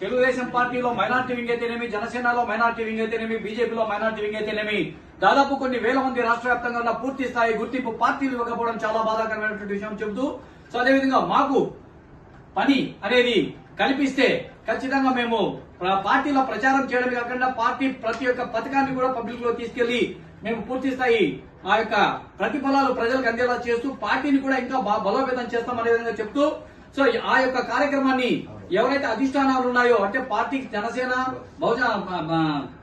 తెలుగుదేశం పార్టీలో minority wing అయితేనేమి జనసేనలో మైనార్టీ వింగ్ అయితేనేమి బీజేపీలో మైనార్టీ వింగ్ అయితేనేమి దాదాపు కొన్ని వేల మంది రాష్ట్ర వ్యాప్తంగా ఉన్న పూర్తి స్థాయి గుర్తింపు పార్టీలు ఇవ్వకపోవడం చాలా బాధాకరమైనటువంటి విషయం చెబుతూ సో అదేవిధంగా మాకు పని అనేది కల్పిస్తే ఖచ్చితంగా మేము పార్టీలో ప్రచారం చేయడమే కాకుండా పార్టీ ప్రతి ఒక్క పథకాన్ని కూడా పబ్లిక్లో తీసుకెళ్ళి మేము పూర్తి స్థాయి ఆ యొక్క ప్రతిఫలాలు ప్రజలకు అందేలా చేస్తూ పార్టీని కూడా ఇంకా బా- బలోపేతం చేస్తాం అనే విధంగా చెప్తూ సో ఆ యొక్క కార్యక్రమాన్ని ఎవరైతే అధిష్టానాలు ఉన్నాయో అంటే party Janasena Bahujan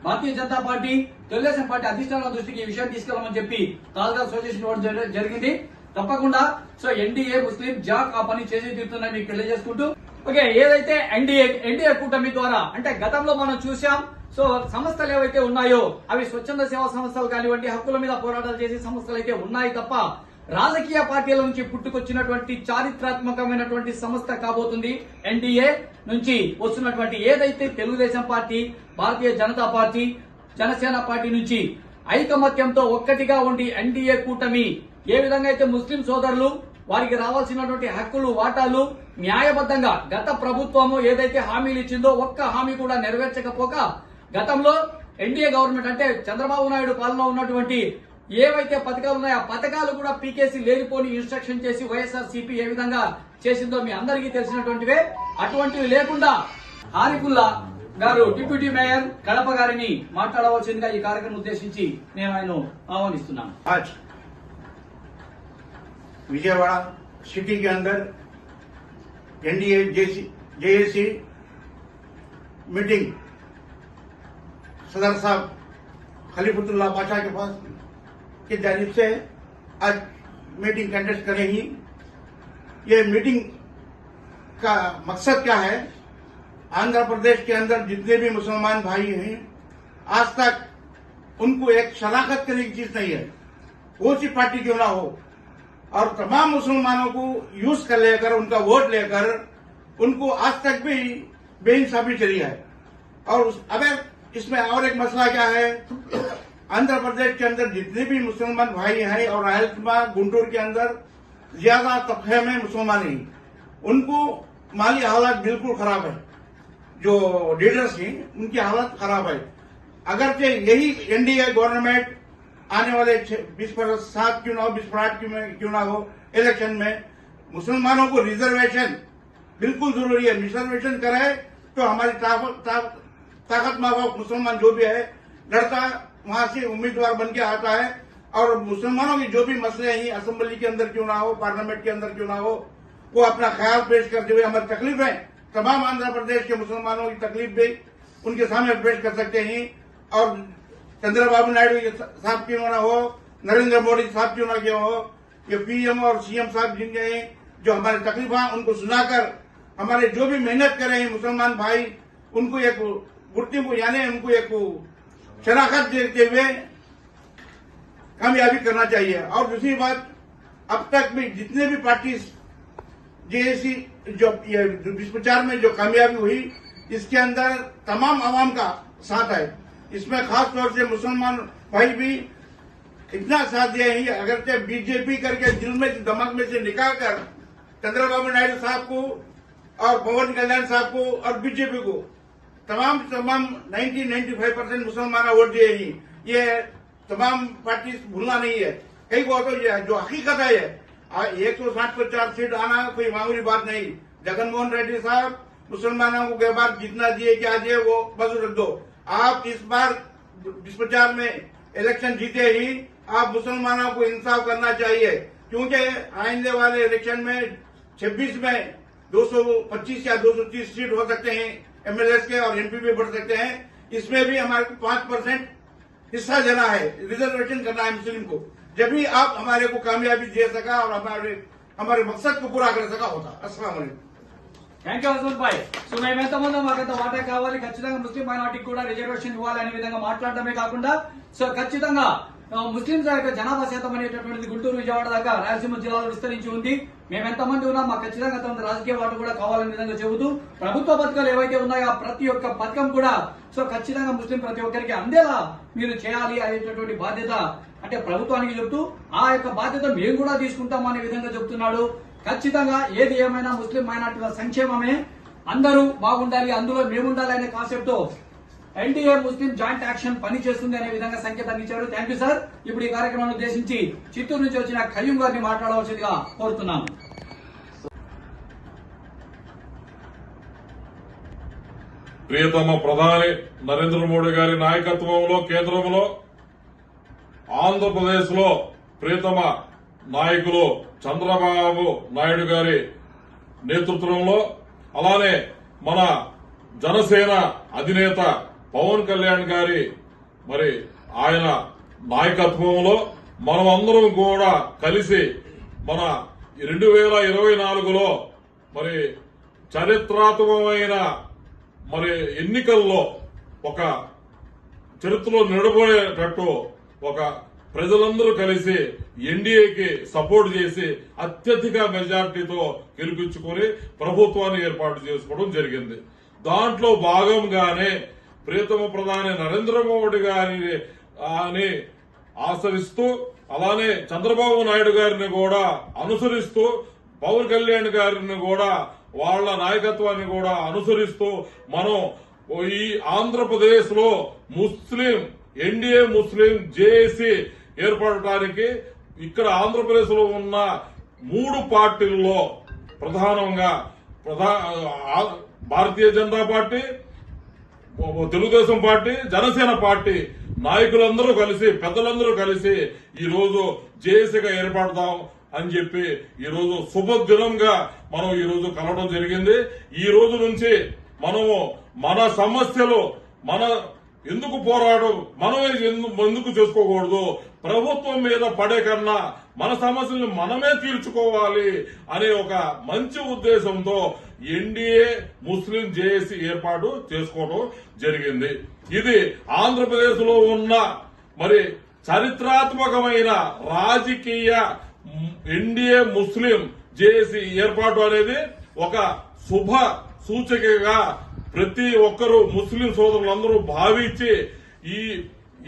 Bharatiya Janata party Telugu Desam party అధిష్టానాల దృష్టికి ఈ విషయం తీసుకెళ్ళమని చెప్పి తాజాగా అసోసియేషన్ జరిగింది. తప్పకుండా సో ఎన్డీఏ ముస్లిం జాక్ ఆ పని చేసి తీరుతుందని మీకు తెలియజేసుకుంటూ ఓకే ఏదైతే ఎన్డీఏ ఎన్డీఏ కూటమి ద్వారా అంటే గతంలో మనం చూసాం సో సంస్థలు ఏవైతే ఉన్నాయో అవి స్వచ్ఛంద సేవా సంస్థలు కానివ్వండి హక్కుల మీద పోరాటాలు చేసే సంస్థలు అయితే ఉన్నాయి తప్ప రాజకీయ పార్టీల నుంచి పుట్టుకొచ్చినటువంటి చారిత్రాత్మకమైనటువంటి సంస్థ కాబోతుంది ఎన్డీఏ నుంచి వస్తున్నటువంటి ఏదైతే Telugu Desam party Bharatiya Janata party Janasena party నుంచి ఐకమత్యంతో ఒక్కటిగా ఉండి ఎన్డీఏ కూటమి ఏ విధంగా అయితే ముస్లిం సోదరులు వారికి రావాల్సినటువంటి హక్కులు వాటాలు న్యాయబద్ధంగా గత ప్రభుత్వము ఏదైతే హామీలు ఇచ్చిందో ఒక్క హామీ కూడా నెరవేర్చకపోక గతంలో ఎన్డీఏ గవర్నమెంట్ అంటే చంద్రబాబు నాయుడు పాలనలో ఉన్నటువంటి ఏవైతే పథకాలు ఉన్నాయో ఆ పథకాలు కూడా పీకేసీ లేనిపోని ఇన్స్ట్రక్షన్ చేసి వైఎస్ఆర్ సిపి ఏ విధంగా చేసిందో మీ అందరికీ తెలిసినటువంటివే అటువంటివి లేకుండా హారికుల్లా గారు డిప్యూటీ మేయర్ కడప గారిని మాట్లాడవలసిందిగా ఈ కార్యక్రమం ఉద్దేశించి నేను ఆయన ఆహ్వానిస్తున్నాను आज विजयवाड़ा सिटी के अंदर एनडीए जेएसी मीटिंग सदर साहब खलीफुल्ला बादशाह के पास کی جانب سے آج میٹنگ کنڈکٹ کریں گی۔ یہ میٹنگ کا مقصد کیا ہے؟ آندھرا پردیش کے اندر جتنے بھی مسلمان بھائی ہیں، آج تک ان کو ایک شناخت کرنے کی چیز نہیں ہے۔ کون سی پارٹی کیوں نہ ہو۔ اور تمام مسلمانوں کو یوز کر لے کر، ان کا ووٹ لے کر، ان کو آج تک بھی بے انصافی چلی ہے۔ اور اگر اس میں اور ایک مسئلہ کیا ہے آندھر پردیش کے اندر جتنے بھی مسلمان بھائی ہیں اور آہلما گنٹور کے اندر زیادہ طبقے میں مسلمان ہیں، ان کو مالی حالات بالکل خراب ہے جو لیڈرس ہیں، ان کی حالت خراب ہے۔ اگرچہ یہی این ڈی اے گورنمنٹ آنے والے بیس پر سات کیوں نہ ہو، بیس پر آٹھ کیوں نہ ہو الیکشن میں مسلمانوں کو ریزرویشن بالکل ضروری ہے۔ ریزرویشن کرائے تو ہماری طاقت ماں مسلمان جو بھی ہے، لڑتا وہاں سے امیدوار بن کے آتا ہے۔ اور مسلمانوں کے جو بھی مسئلے ہیں، اسمبلی کے اندر کیوں نہ ہو، پارلیمنٹ کے اندر کیوں نہ ہو، وہ اپنا خیال پیش کرتے ہوئے ہماری تکلیف ہے۔ تمام آندھرا پردیش کے مسلمانوں کی تکلیف بھی ان کے سامنے پیش کر سکتے ہیں۔ اور چندرا بابو نائڈو صاحب کیوں نہ ہو، نریندر مودی صاحب کیوں نہ کیوں ہو، یہ پی ایم اور سی ایم صاحب جن کے ہیں، جو ہمارے تکلیفات ان کو سنا کر ہمارے جو بھی محنت کر رہے ہیں مسلمان بھائی، ان کو ایک گرتی کو یعنی ان کو ایک شراکت دیتے ہوئے کامیابی کرنا چاہیے۔ اور دوسری بات، اب تک بھی جتنے بھی پارٹیز جی اے سی جو پچار میں جو کامیابی ہوئی، اس کے اندر تمام عوام کا ساتھ ہے اس میں خاص طور سے مسلمان بھائی بھی اتنا ساتھ دیا ہی، اگرچہ بی جے پی کر کے دل میں، دماغ میں سے نکال کر چندر بابو نائڈو صاحب کو اور پون کلیان صاحب کو اور بی جے پی کو تمام تمام نائنٹی نائنٹی فائیو پرسینٹ مسلمان ووٹ دیے ہی یہ تمام پارٹی بھولنا نہیں ہے۔ کئی کو تو یہ جو حقیقت ہے ایک سو ساٹھ کو چار سیٹ آنا کوئی معمولی بات نہیں۔ جگن موہن ریڈی صاحب، مسلمانوں کو بار جتنا دیے کیا دیے وہ بس رکھ دو۔ آپ اس بار چار میں الیکشن جیتے ہی آپ مسلمانوں کو انصاف کرنا چاہیے۔ کیونکہ آئندے والے الیکشن میں چھبیس میں دو سو پچیس یا دو سو تیس سیٹ ہو سکتے ہیں۔ ایم ایل ایس کے اور ایم پی بھی بڑھ سکتے ہیں اس میں بھی ہمارے پانچ پرسینٹ حصہ دینا ہے ریزرویشن کرنا ہے مسلم کو جب بھی آپ ہمارے کو کامیابی دے سکا اور ہمارے ہمارے مقصد کو پورا کر سکا ہوتا السلام علیکم మాట్లాడటమే కాకుండా సో ఖచ్చితంగా ముస్లింస్ జనాభా శాతం అనేటటువంటిది గుంటూరు విజయవాడ దాకా రాయలసీమ జిల్లాలో విస్తరించి ఉంది మేము ఎంతమంది ఉన్నా మాకు ఖచ్చితంగా తమ రాజకీయ వాటి కూడా కావాలనే విధంగా చెబుతూ ప్రభుత్వ పథకాలు ఏవైతే ఉన్నాయో ఆ ప్రతి ఒక్క పథకం కూడా సో ఖచ్చితంగా ముస్లిం ప్రతి ఒక్కరికి అందేలా మీరు చేయాలి అనేటటువంటి బాధ్యత అంటే ప్రభుత్వానికి చెబుతూ ఆ యొక్క బాధ్యత మేము కూడా తీసుకుంటాం అనే విధంగా చెబుతున్నాడు. ఖచ్చితంగా ఏది ఏమైనా ముస్లిం మైనార్టీల సంక్షేమమే అందరూ బాగుండాలి అందులో మేముండాలి అనే కాన్సెప్ట్తో ఎన్డీఏ ముస్లిం జాయింట్ యాక్షన్ పని చేస్తుంది అనే విధంగా సంకేతాన్ని ఇచ్చారు థ్యాంక్ యూ సార్ ఇప్పుడు ఈ కార్యక్రమాన్ని ఉద్దేశించి చిత్తూరు నుంచి వచ్చిన ఖయ్యూం గారిని మాట్లాడవలసిందిగా కోరుతున్నాను. ప్రియతమ ప్రధాని నరేంద్ర మోడీ గారి నాయకత్వంలో కేంద్రంలో ఆంధ్రప్రదేశ్లో ప్రియతమ నాయకులు చంద్రబాబు నాయుడు గారి నేతృత్వంలో అలానే మన జనసేన అధినేత పవన్ కళ్యాణ్ గారి మరి ఆయన నాయకత్వంలో మనం అందరం కూడా కలిసి మన రెండు వేల ఇరవై నాలుగులో మరి చరిత్రాత్మకమైన మరి ఎన్నికల్లో ఒక చరిత్రలో నిలబడేటట్టు ఒక ప్రజలందరూ కలిసి ఎన్డీఏకి సపోర్ట్ చేసి అత్యధిక మెజార్టీతో గెలిపించుకొని ప్రభుత్వాన్ని ఏర్పాటు చేసుకోవడం జరిగింది. దాంట్లో భాగంగానే ప్రియతమ ప్రధాని నరేంద్ర మోడీ గారిని అని ఆచరిస్తూ అలానే చంద్రబాబు నాయుడు గారిని కూడా అనుసరిస్తూ పవన్ కళ్యాణ్ గారిని కూడా వాళ్ళ నాయకత్వాన్ని కూడా అనుసరిస్తూ మనం ఈ ఆంధ్రప్రదేశ్లో ముస్లిం ఎన్డీఏ ముస్లిం జేఏసీ ఏర్పడటానికి ఇక్కడ ఆంధ్రప్రదేశ్లో ఉన్న మూడు పార్టీల్లో ప్రధానంగా ప్రధా Bharatiya Janata party Telugu Desam party Janasena party నాయకులందరూ కలిసి పెద్దలందరూ కలిసి ఈరోజు జేఏసీగా ఏర్పడదాం అని చెప్పి ఈరోజు శుభదినంగా మనం ఈ రోజు కలవడం జరిగింది. ఈ రోజు నుంచి మనము మన సమస్యలు మన ఎందుకు పోరాడు? మనమే ఎందుకు చేసుకోకూడదు? ప్రభుత్వం మీద పడే కన్నా మన సమస్యలను మనమే తీర్చుకోవాలి అనే ఒక మంచి ఉద్దేశంతో ఎన్డీఏ ముస్లిం జేఏసీ ఏర్పాటు చేసుకోవడం జరిగింది. ఇది ఆంధ్రప్రదేశ్లో ఉన్న మరి చరిత్రాత్మకమైన రాజకీయ ఎన్డీఏ ముస్లిం జేఏసీ ఏర్పాటు అనేది ఒక శుభ సూచికగా ప్రతి ఒక్కరూ ముస్లిం సోదరులందరూ భావించి ఈ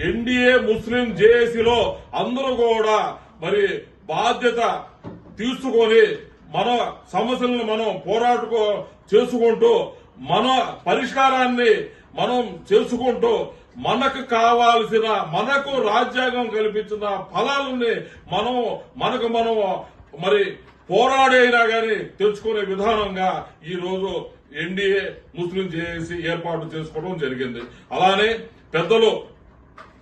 ఎన్డీఏ ముస్లిం జేఏసీలో అందరూ కూడా మరి బాధ్యత తీసుకొని మన సమస్యలను మనం పోరాడుకో చేసుకుంటూ మన పరిష్కారాన్ని మనం చేసుకుంటూ మనకు కావాల్సిన మనకు రాజ్యాంగం కల్పించిన ఫలాలని మనం మనకు మనం మరి పోరాడైనా గాని తెచ్చుకునే విధానంగా ఈ రోజు ఎన్డీఏ ముస్లిం చేసి ఏర్పాటు చేసుకోవడం జరిగింది. అలానే పెద్దలు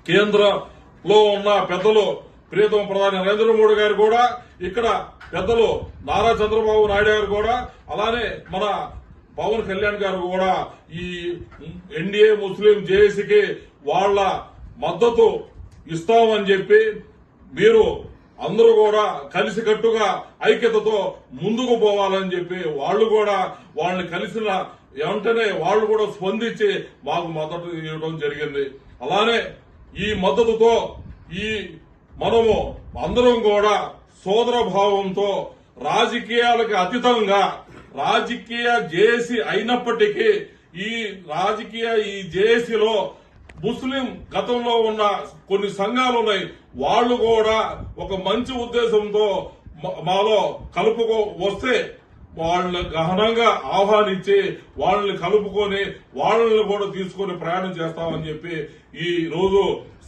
కేంద్రంలో ఉన్న పెద్దలు ప్రియతమ ప్రధాని నరేంద్ర మోడీ గారు కూడా ఇక్కడ పెద్దలు నారా చంద్రబాబు నాయుడు గారు కూడా అలానే మన పవన్ కళ్యాణ్ గారు కూడా ఈ ఎన్డీఏ ముస్లిం జేఏసీకి వాళ్ళ మద్దతు ఇస్తామని చెప్పి మీరు అందరూ కూడా కలిసికట్టుగా ఐక్యతతో ముందుకు పోవాలని చెప్పి వాళ్ళు కూడా వాళ్ళని కలిసిన వెంటనే వాళ్ళు కూడా స్పందించి మాకు మద్దతు ఇవ్వడం జరిగింది. అలానే ఈ మద్దతుతో ఈ మనము అందరం కూడా సోదర భావంతో రాజకీయాలకు అతీతంగా రాజకీయ జేసి అయినప్పటికీ ఈ రాజకీయ ఈ జేసీలో ముస్లిం గతంలో ఉన్న కొన్ని సంఘాలు ఉన్నాయి. వాళ్ళు కూడా ఒక మంచి ఉద్దేశంతో మాలో కలుపుకో వస్తే వాళ్ళని గహనంగా ఆహ్వానించి వాళ్ళని కలుపుకొని వాళ్ళని కూడా తీసుకొని ప్రయాణం చేస్తామని చెప్పి ఈ రోజు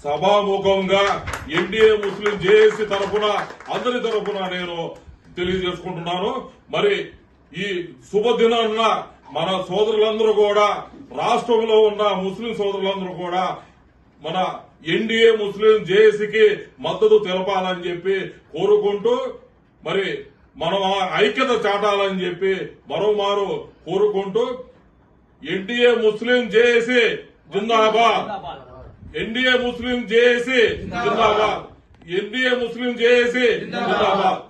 సభాముఖంగా ఎన్డీఏ ముస్లిం జేఏసీ తరఫున అందరి తరఫున నేను తెలియజేసుకుంటున్నాను. మరి ఈ శుభదినాన్న మన సోదరులందరూ కూడా రాష్ట్రంలో ఉన్న ముస్లిం సోదరులందరూ కూడా మన ఎన్డీఏ ముస్లిం జేఏసీకి మద్దతు తెలపాలని చెప్పి కోరుకుంటూ మరి మనం ఐక్యత చాటాలని చెప్పి మరోమారు కోరుకుంటూ ఎన్డీఏ ముస్లిం జేఏసీ జిందాబాద్. ఎన్డీఏ ముస్లిం జేఏసీ జిందాబాద్. ఎన్డీఏ ముస్లిం జేఏసీ జిందాబాద్.